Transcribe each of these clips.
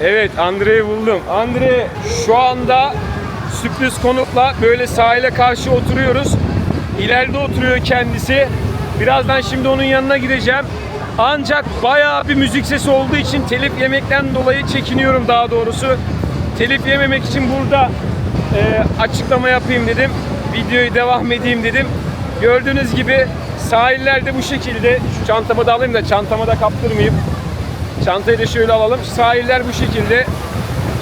Evet Andre'yi buldum. Andre şu anda sürpriz konukla böyle sahile karşı oturuyoruz. İleride oturuyor kendisi. Birazdan şimdi onun yanına gideceğim. Ancak bayağı bir müzik sesi olduğu için telif yemekten dolayı çekiniyorum daha doğrusu. Telif yememek için burada e, açıklama yapayım dedim. Videoyu devam edeyim dedim. Gördüğünüz gibi sahillerde bu şekilde. Şu çantamı da alayım da çantamı da kaptırmayayım. Çantayı da şöyle alalım. Sahiller bu şekilde.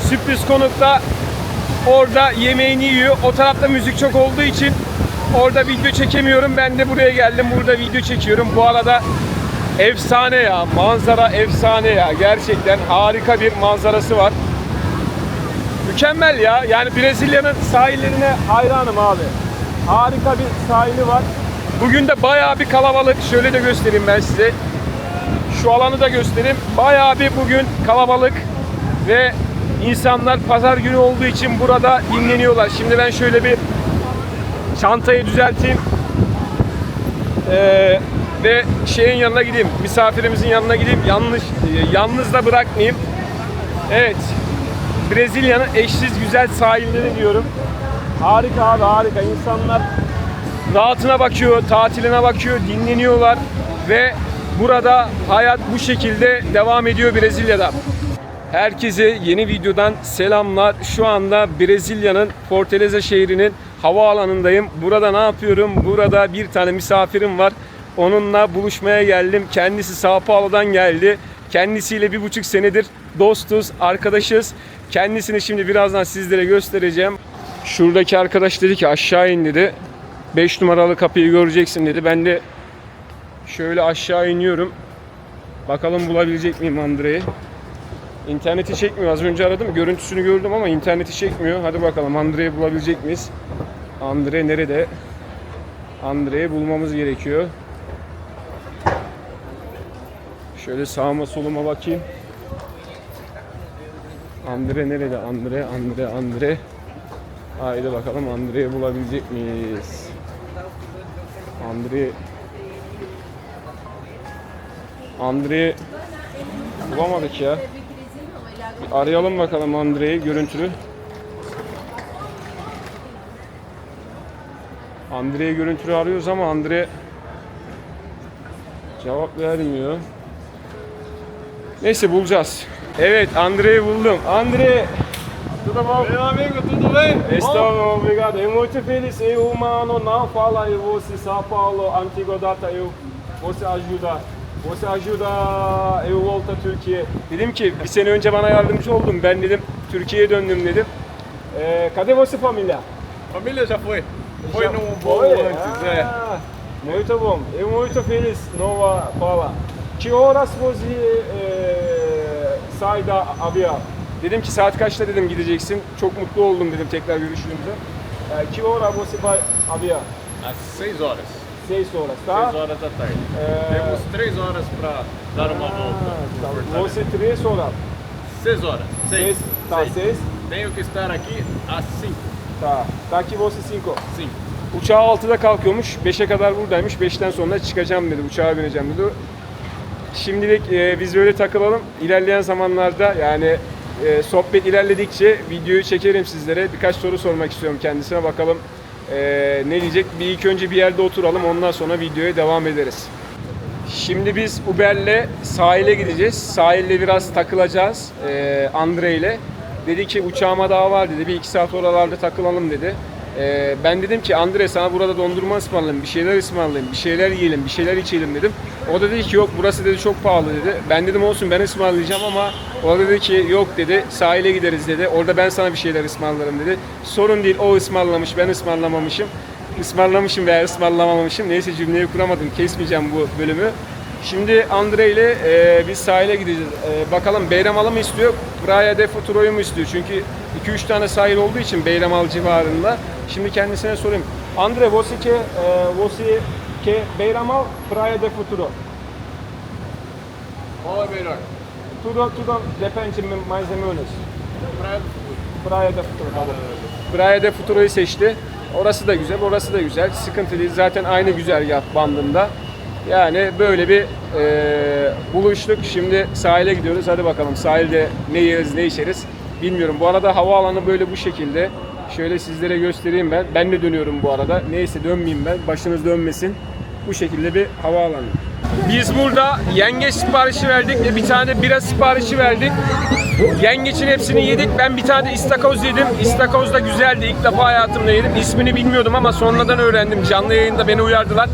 Sürpriz konukta orada yemeğini yiyor. O tarafta müzik çok olduğu için orada video çekemiyorum. Ben de buraya geldim. Burada video çekiyorum. Bu arada efsane ya. Manzara efsane ya. Gerçekten harika bir manzarası var. Mükemmel ya. Yani Brezilya'nın sahillerine hayranım abi. Harika bir sahili var. Bugün de bayağı bir kalabalık. Şöyle de göstereyim ben size. Şu alanı da göstereyim. Bayağı bir bugün kalabalık ve insanlar pazar günü olduğu için burada dinleniyorlar. Şimdi ben şöyle bir çantayı düzelteyim. Ee, ve şeyin yanına gideyim. Misafirimizin yanına gideyim. Yanlış yalnız da bırakmayayım. Evet. Brezilya'nın eşsiz güzel sahilleri diyorum. Harika abi harika. İnsanlar rahatına bakıyor, tatiline bakıyor, dinleniyorlar ve burada hayat bu şekilde devam ediyor Brezilya'da. Herkese yeni videodan selamlar. Şu anda Brezilya'nın Fortaleza şehrinin havaalanındayım. Burada ne yapıyorum? Burada bir tane misafirim var. Onunla buluşmaya geldim. Kendisi Sao Paulo'dan geldi. Kendisiyle bir buçuk senedir dostuz, arkadaşız. Kendisini şimdi birazdan sizlere göstereceğim. Şuradaki arkadaş dedi ki aşağı in dedi. 5 numaralı kapıyı göreceksin dedi. Ben de şöyle aşağı iniyorum. Bakalım bulabilecek miyim Andre'yi? İnterneti çekmiyor. Az önce aradım. Görüntüsünü gördüm ama interneti çekmiyor. Hadi bakalım Andre'yi bulabilecek miyiz? Andre nerede? Andre'yi bulmamız gerekiyor. Şöyle sağıma soluma bakayım. Andre nerede? Andre, Andre, Andre. Haydi bakalım Andre'yi bulabilecek miyiz? Andre Andre bulamadık ya. Bir arayalım bakalım Andre'yi görüntülü. Andre'yi görüntülü arıyoruz ama Andre cevap vermiyor. Neyse bulacağız. Evet Andre'yi buldum. Andre! Tudo bom? Meu amigo, tudo bem? Estou obrigado. Eu muito feliz. Eu, humano, não fala eu você São Paulo, antigo data eu você ajuda. Você ajuda eu volta Türkiye. Dedim ki bir sene önce bana yardımcı oldun. Ben dedim Türkiye'ye döndüm dedim. Ee, cadê você família? Família já foi. Foi Já num voo foi? antes, é. Muito bom. Eu muito feliz. Nova fala. Que horas você eh, sai da avião? Dedim ki saat kaçta dedim gideceksin. Çok mutlu oldum dedim tekrar görüştüğümüzde. Eh, Que hora você vai avião? Às 6 horas. 6 horas, tá? 6 horas da tarde. É. Temos 3 horas para dar uma volta. Ah, por tá. Você 3 horas. 6 horas. 6. Seis, tá, 6. Tenho que estar aqui às 5. Tá. Tá aqui você 5. 5. Uçağı 6'da kalkıyormuş. 5'e kadar buradaymış. 5'ten sonra çıkacağım dedi. Uçağa bineceğim dedi. Şimdilik e, biz böyle takılalım. İlerleyen zamanlarda yani e, sohbet ilerledikçe videoyu çekerim sizlere. Birkaç soru sormak istiyorum kendisine. Bakalım e, ne diyecek. Bir ilk önce bir yerde oturalım. Ondan sonra videoya devam ederiz. Şimdi biz Uber'le sahile gideceğiz. Sahilde biraz takılacağız e, Andre ile. Dedi ki uçağıma daha var dedi. Bir iki saat oralarda takılalım dedi. E, ben dedim ki Andre sana burada dondurma ısmarlayayım, bir şeyler ısmarlayayım, bir şeyler yiyelim, bir şeyler içelim dedim. O da dedi ki yok burası dedi çok pahalı dedi. Ben dedim olsun ben ısmarlayacağım ama o da dedi ki yok dedi sahile gideriz dedi. Orada ben sana bir şeyler ısmarlarım dedi. Sorun değil o ısmarlamış ben ısmarlamamışım. Ismarlamışım veya ısmarlamamışım. Neyse cümleyi kuramadım. Kesmeyeceğim bu bölümü. Şimdi Andre ile e, biz sahile gideceğiz. E, bakalım Beyramal'ı mı istiyor, Praia de Futuro'yu mu istiyor? Çünkü 2-3 tane sahil olduğu için Beyramal civarında. Şimdi kendisine sorayım. Andre, você que, e, você que Beyramal, Praia de Futuro? Qual é melhor? Tudo, tudo depende mais ou menos. Praia do Futuro. Praia de Futuro. Tamam. Praia de Futuro'yu seçti. Orası da güzel, orası da güzel. Sıkıntı değil. Zaten aynı güzergah bandında. Yani böyle bir e, buluştuk. Şimdi sahile gidiyoruz. Hadi bakalım sahilde ne yeriz ne içeriz bilmiyorum. Bu arada havaalanı böyle bu şekilde. Şöyle sizlere göstereyim ben. Ben de dönüyorum bu arada. Neyse dönmeyeyim ben. Başınız dönmesin. Bu şekilde bir havaalanı. Biz burada yengeç siparişi verdik ve bir tane bira siparişi verdik. Yengeçin hepsini yedik. Ben bir tane istakoz yedim. İstakoz da güzeldi. İlk defa hayatımda yedim. İsmini bilmiyordum ama sonradan öğrendim. Canlı yayında beni uyardılar.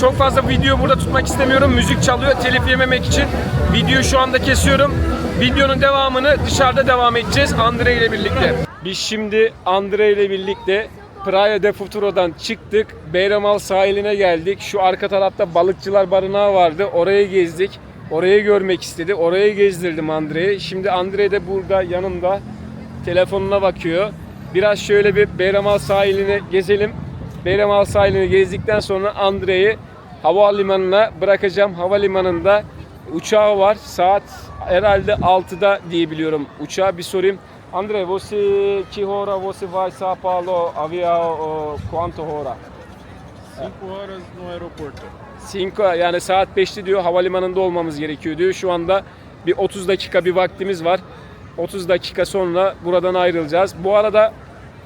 Çok fazla video burada tutmak istemiyorum. Müzik çalıyor. Telif yememek için videoyu şu anda kesiyorum. Videonun devamını dışarıda devam edeceğiz Andre ile birlikte. Biz şimdi Andre ile birlikte Praia de Futuro'dan çıktık. Beyramal sahiline geldik. Şu arka tarafta balıkçılar barınağı vardı. Orayı gezdik. Orayı görmek istedi. Orayı gezdirdim Andre'yi. Şimdi Andre de burada yanımda telefonuna bakıyor. Biraz şöyle bir Beyramal sahilini gezelim. Beyramal sahilini gezdikten sonra Andre'yi havalimanına bırakacağım. Havalimanında uçağı var. Saat herhalde 6'da diye biliyorum uçağı. Bir sorayım. Andre, você que hora você vai São Paulo avião quanto hora? 5 horas no aeroporto. 5 yani saat 5'te diyor havalimanında olmamız gerekiyor diyor. Şu anda bir 30 dakika bir vaktimiz var. 30 dakika sonra buradan ayrılacağız. Bu arada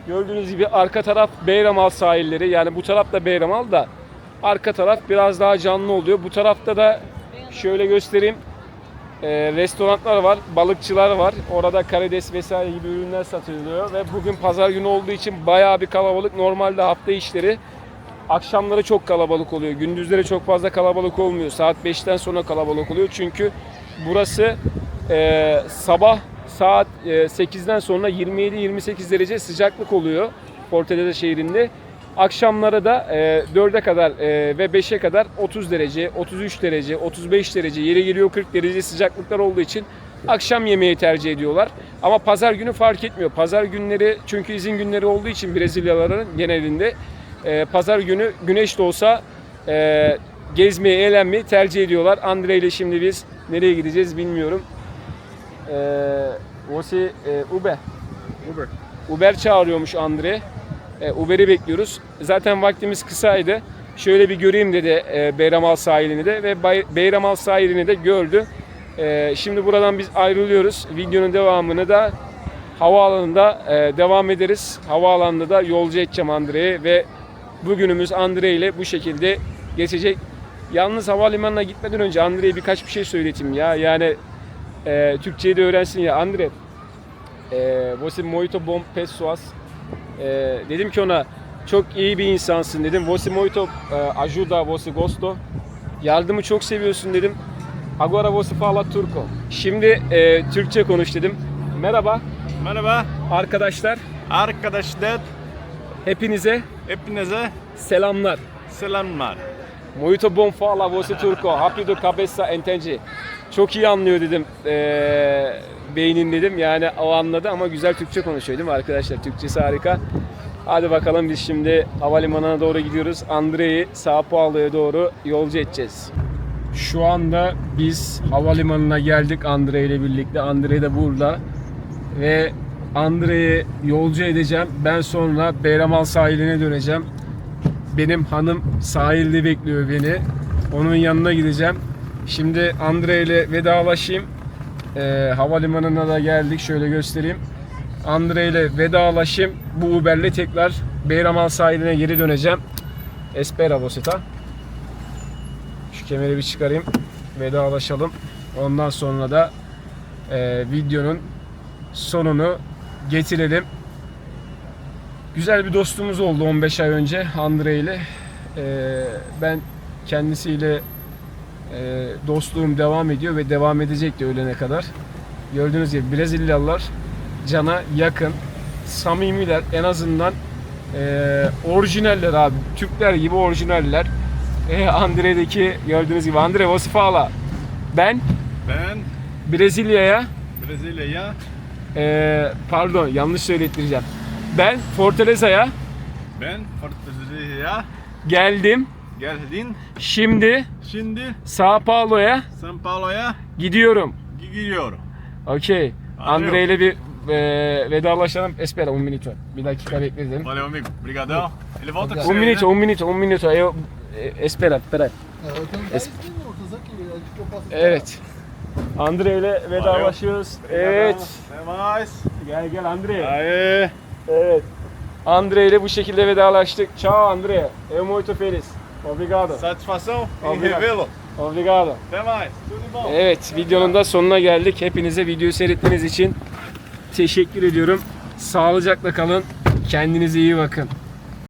gördüğünüz gibi arka taraf Beyramal sahilleri. Yani bu taraf da Beyramal da arka taraf biraz daha canlı oluyor. Bu tarafta da şöyle göstereyim. Ee, restoranlar var, balıkçılar var. Orada karides vesaire gibi ürünler satılıyor ve bugün pazar günü olduğu için bayağı bir kalabalık. Normalde hafta işleri Akşamları çok kalabalık oluyor. Gündüzleri çok fazla kalabalık olmuyor. Saat 5'ten sonra kalabalık oluyor. Çünkü burası e, sabah saat e, 8'den sonra 27-28 derece sıcaklık oluyor Fortaleza şehrinde. Akşamları da e, 4'e kadar e, ve 5'e kadar 30 derece, 33 derece, 35 derece, yere geliyor 40 derece sıcaklıklar olduğu için akşam yemeği tercih ediyorlar. Ama pazar günü fark etmiyor. Pazar günleri çünkü izin günleri olduğu için Brezilyalıların genelinde e, pazar günü güneş de olsa e, gezmeyi, eğlenmeyi tercih ediyorlar. Andre ile şimdi biz nereye gideceğiz bilmiyorum. E, Vosi e, Uber. Uber. Uber çağırıyormuş Andre. E, Uber'i bekliyoruz. Zaten vaktimiz kısaydı. Şöyle bir göreyim dedi e, Beyramal sahilini de ve Beyramal sahilini de gördü. E, şimdi buradan biz ayrılıyoruz. Videonun devamını da havaalanında e, devam ederiz. Havaalanında da yolcu edeceğim Andre'ye ve bugünümüz Andre ile bu şekilde geçecek. Yalnız havalimanına gitmeden önce Andre'ye birkaç bir şey söyleteyim ya. Yani e, Türkçeyi de öğrensin ya. Andre, e, você muito bom pessoas. E, dedim ki ona çok iyi bir insansın dedim. Você muito e, ajuda, você gosto. Yardımı çok seviyorsun dedim. Agora você fala turco. Şimdi e, Türkçe konuş dedim. Merhaba Merhaba arkadaşlar. arkadaşlar. Hepinize Hepinize selamlar. selamlar. Muito bom fala você turco. Rápido cabeça entende. Çok iyi anlıyor dedim. Ee, beynin dedim. Yani o anladı ama güzel Türkçe konuşuyor değil mi arkadaşlar? Türkçesi harika. Hadi bakalım biz şimdi havalimanına doğru gidiyoruz. Andre'yi Sao Paulo'ya doğru yolcu edeceğiz. Şu anda biz havalimanına geldik Andre ile birlikte. Andre de burada. Ve Andre'yi yolcu edeceğim. Ben sonra Beyramal sahiline döneceğim. Benim hanım sahilde bekliyor beni. Onun yanına gideceğim. Şimdi Andre ile vedalaşayım. Ee, havalimanına da geldik. Şöyle göstereyim. Andre ile vedalaşayım. Bu Uber'le tekrar Beyramal sahiline geri döneceğim. Espera voceta. Şu kemeri bir çıkarayım. Vedalaşalım. Ondan sonra da e, videonun sonunu getirelim. Güzel bir dostluğumuz oldu 15 ay önce Andre ile. Ee, ben kendisiyle e, dostluğum devam ediyor ve devam edecek de ölene kadar. Gördüğünüz gibi Brezilyalılar cana yakın, samimiler en azından e, orijinaller abi. Türkler gibi orijinaller. E, Andre'deki gördüğünüz gibi Andre Vosifala. Ben Ben Brezilya'ya Brezilya'ya e, pardon yanlış söylettireceğim. Ben Fortaleza'ya ben Fortaleza'ya geldim. Geldin. Şimdi Şimdi Sao Paulo'ya São Paulo'ya gidiyorum. gidiyorum. Okey. Andre ile bir e, vedalaşalım. Espera un minuto. Bir dakika bekledim. Valeu amigo, obrigadão. Ele volta com Un minuto, un minuto, un minuto. Eu, espera, espera. Es- Evet. Andre ile vedalaşıyoruz. Evet. Até mais. Gel gel Andre. Aê. Evet. Andre ile bu şekilde vedalaştık. Ciao Andre. Eu muito feliz. Obrigado. Satisfação em revê-lo. Obrigado. Até mais. Tudo bom. Evet, videonun da sonuna geldik. Hepinize videoyu seyrettiğiniz için teşekkür ediyorum. Sağlıcakla kalın. Kendinize iyi bakın.